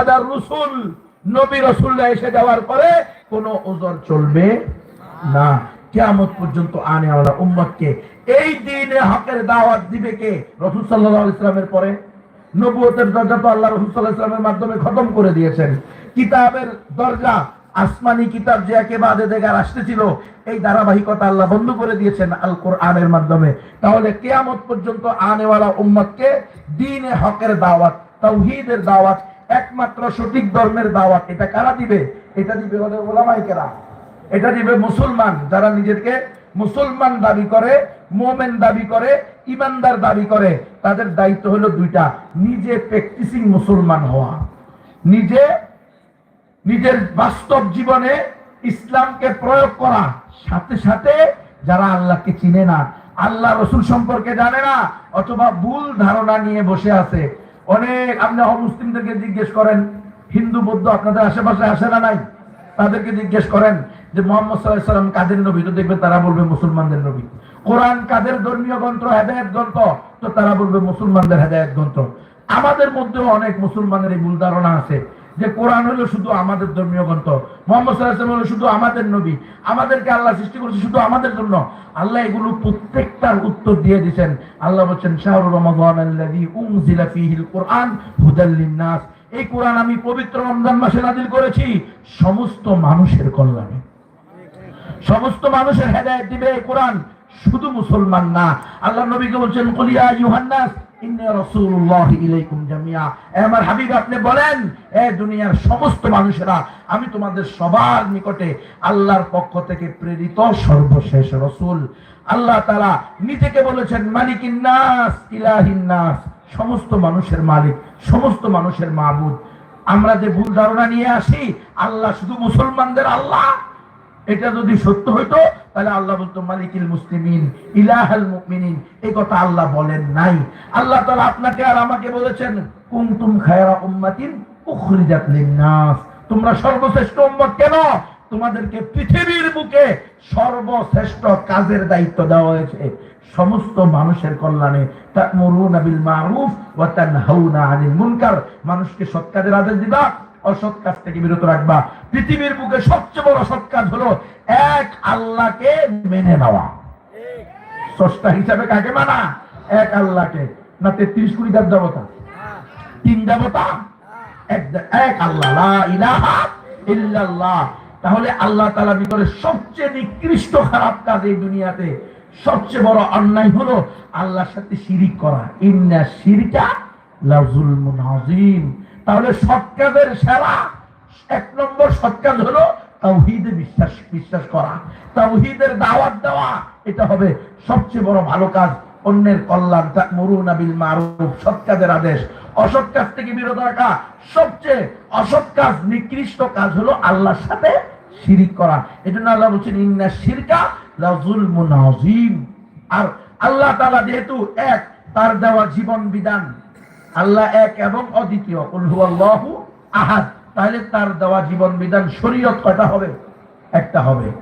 আদার রসুল, নবী রসুল্লাহ এসে যাওয়ার পরে কোনো ওজর চলবে না। কেয়ামত পর্যন্ত আনে আলা উম্মতকে। এই দিনে হকের দাওয়াত দিবে কে? রসুল সাল্লাহ ইসলামের পরে। নবুয়তের দরজা তো আল্লাহ রসুল ইসলামের মাধ্যমে খতম করে দিয়েছেন। কিতাবের দরজা, আসমানি কিতাব যে একেবারে দেখার আসতেছিল, এই ধারাবাহিকতা আল্লাহ বন্ধ করে দিয়েছেন আল কোরআনের মাধ্যমে। তাহলে কেয়ামত পর্যন্ত আনেওয়ালা উম্মতকে দিনে হকের দাওয়াত, তাওহীদের দাওয়াত একমাত্র সঠিক ধর্মের দাওয়াত। এটা কারা দিবে? এটা দিবে ওদের ওলামাইকেরা এটা দিবে মুসলমান যারা নিজেকে মুসলমান দাবি করে, মোমেন দাবি করে, ইমানদার দাবি করে। তাদের দায়িত্ব হলো দুইটা, নিজে প্র্যাকটিসিং মুসলমান হওয়া। নিজে নিজের বাস্তব জীবনে ইসলামকে প্রয়োগ করা। সাথে সাথে যারা আল্লাহকে চিনে না, আল্লাহ রসুল সম্পর্কে জানে না, অথবা ভুল ধারণা নিয়ে বসে আছে অনেক আপনি অমুসলিমদেরকে জিজ্ঞেস করেন, হিন্দু, বৌদ্ধ আপনাদের আশেপাশে আসে না নাই? তাদেরকে জিজ্ঞেস করেন যে মোহাম্মদ সাল্লাহাম কাদের নবী? তো দেখবেন তারা বলবে মুসলমানদের নবী। কোরআন কাদের ধর্মীয় গ্রন্থ? হেদায়ত গ্রন্থ? তো তারা বলবে মুসলমানদের হেদায়ত গ্রন্থ। আমাদের মধ্যেও অনেক মুসলমানের এই ধারণা আছে। যে কোরআন হলো শুধু আমাদের ধর্মীয় গ্রন্থ। মোহাম্মদ সাল্লাহ হলো শুধু আমাদের নবী। আমাদেরকে আল্লাহ সৃষ্টি করেছে শুধু আমাদের জন্য। আল্লাহ এগুলো প্রত্যেকটার উত্তর দিয়ে দিয়েছেন। আল্লাহ বলছেন ফীহিল কোরআন হুদাল লিন-নাস। এই কোরআন আমি পবিত্র রমজান মাসে নাজিল করেছি। সমস্ত মানুষের কল্যাণে। সমস্ত মানুষের হেদায়েত দিবে এই কোরআন। শুধু মুসলমান না। আল্লাহ নবীকে বলছেন কলিয়া ইউহান্নাস আমি তোমাদের সবার নিকটে আল্লাহর পক্ষ থেকে প্রেরিত সর্বশেষ রসুল। আল্লাহ তাআলা নিজেকে বলেছেন, মালিকিন নাস, ইলাহিন সমস্ত মানুষের মালিক, সমস্ত মানুষের মাবুদ। আমরা যে ভুল ধারণা নিয়ে আসি, আল্লাহ শুধু মুসলমানদের আল্লাহ। এটা যদি সত্য হইতো, তাহলে আল্লাহ বলতো, মালিকিল মুসলিমিন, ইলাহাল মুমিনিন। এই কথা আল্লাহ বলেন নাই। আল্লাহ তাআলা আপনাকে আর আমাকে বলেছেন, কুনতুম খায়রা উম্মাতিন উখরিজাত লিন-নাস। তোমরা সর্বশ্রেষ্ঠ উম্মত কেন? তোমাদেরকে পৃথিবীর বুকে সর্বশ্রেষ্ঠ কাজের দায়িত্ব দেওয়া হয়েছে। সমস্ত মানুষের কল্যাণে তা'মুরুনা বিল মারুফ ওয়া তানহাউনা আনিল মুনকার। মানুষকে সৎ কাজের আদেশ দিবা অসৎ কাজ থেকে বিরত রাখবা। পৃথিবীর বুকে সবচেয়ে বড় সৎ কাজ হলো এক আল্লাহকে মেনে নেওয়া। স্রষ্টা হিসাবে কাকে মানা? এক আল্লাহকে। না, তেত্রিশ কোটি দেব দেবতা? তিন দেবতা? এক আল্লাহ। ইলাহা ইল্লাল্লাহ। তাহলে আল্লাহ তাআলার ভিতরে সবচেয়ে নিকৃষ্ট খারাপ কাজ এই দুনিয়াতে, সবচেয়ে বড় অন্যায় হলো আল্লাহর সাথে শিরিক করা। ইন্না শিরকা লাযুলমুন আযীম। তাহলে সৎ কাজের সেরা এক নম্বর সৎ কাজ হলো তাওহীদে বিশ্বাস বিশ্বাস করা। তাওহীদের দাওয়াত দেওয়া, এটা হবে সবচেয়ে বড় ভালো কাজ। অন্যের কল্যাণ মারুফ আদেশ। অসৎ কাজ থেকে বিরত রাখা, সবচেয়ে অসৎ কাজ, নিকৃষ্ট কাজ হলো আল্লাহর সাথে শিরিক করা। এজন্য আল্লাহ বলছেন, ইন্না শিরকা লাযুলমুন আযীম। আর আল্লাহ তাআলা যেহেতু এক, তার দেওয়া জীবন বিধান আল্লাহ এক এবং অদ্বিতীয়। আহাদ। তাহলে তার দেওয়া জীবন বিধান শরীয়ত কয়টা হবে? একটা হবে।